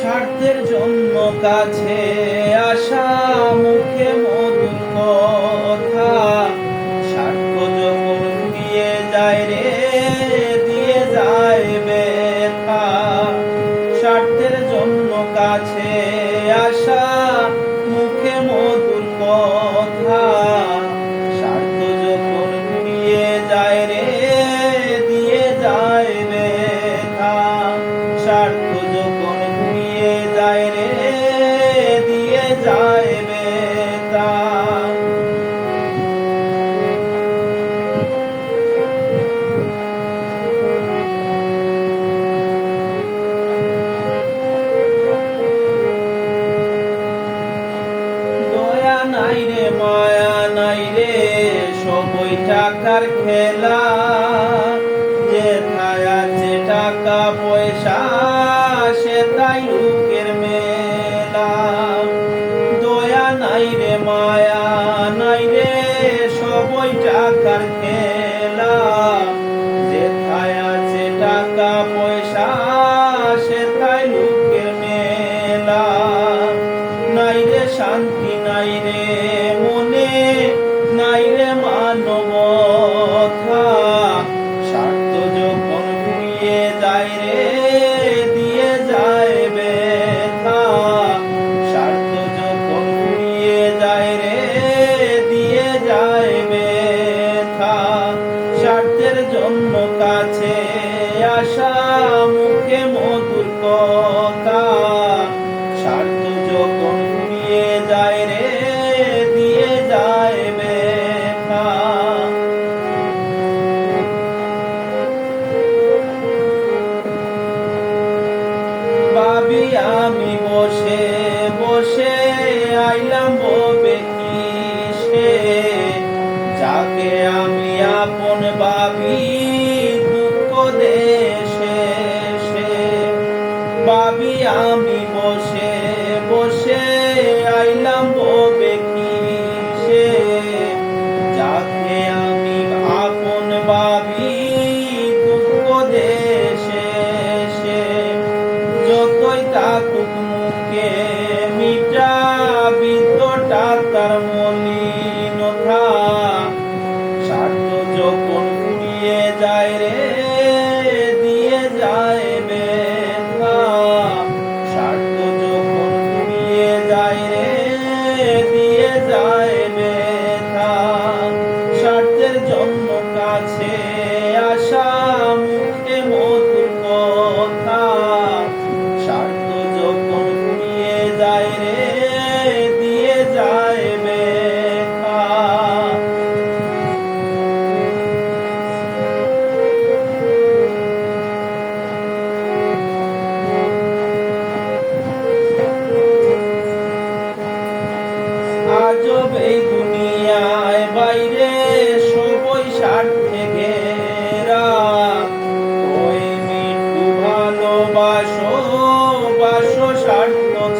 স্বার্থের জন্য কাছে আসা মুখে মধুর কথা। স্বার্থ যখন দিয়ে যায় রে, দিয়ে যায় ব্যথা। স্বার্থের জন্য কাছে আসা যায় দয়া নাই রে, মায়া নাই রে, সবই টাকার খেলা। যে আছে টাকা পয়সা সে তাই সবই টাকার খেলা যে আছে টাকা পয়সা সে তাই লোকের মেলা। নাই রে শান্তি, নাই রে আসা মুখে মধুর কথা। স্বার্থ যখন ঘুরিয়ে যায় রে, দিয়ে যায় ব্যথা। ভাবি, আমি বসে বসে আইলাম ববে কিসে? যাকে আমি আপন ভাবি আমি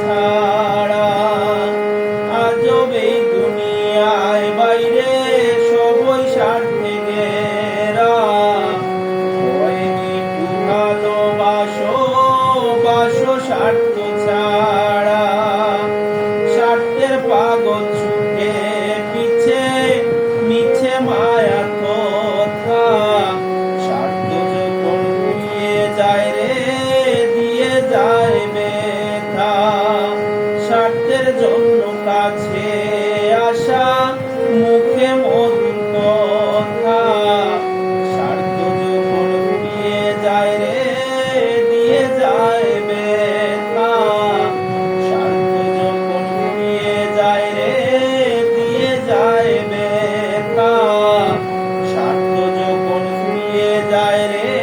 ছাড়া আজব এই দুনিয়ায় বাইরে যায় রে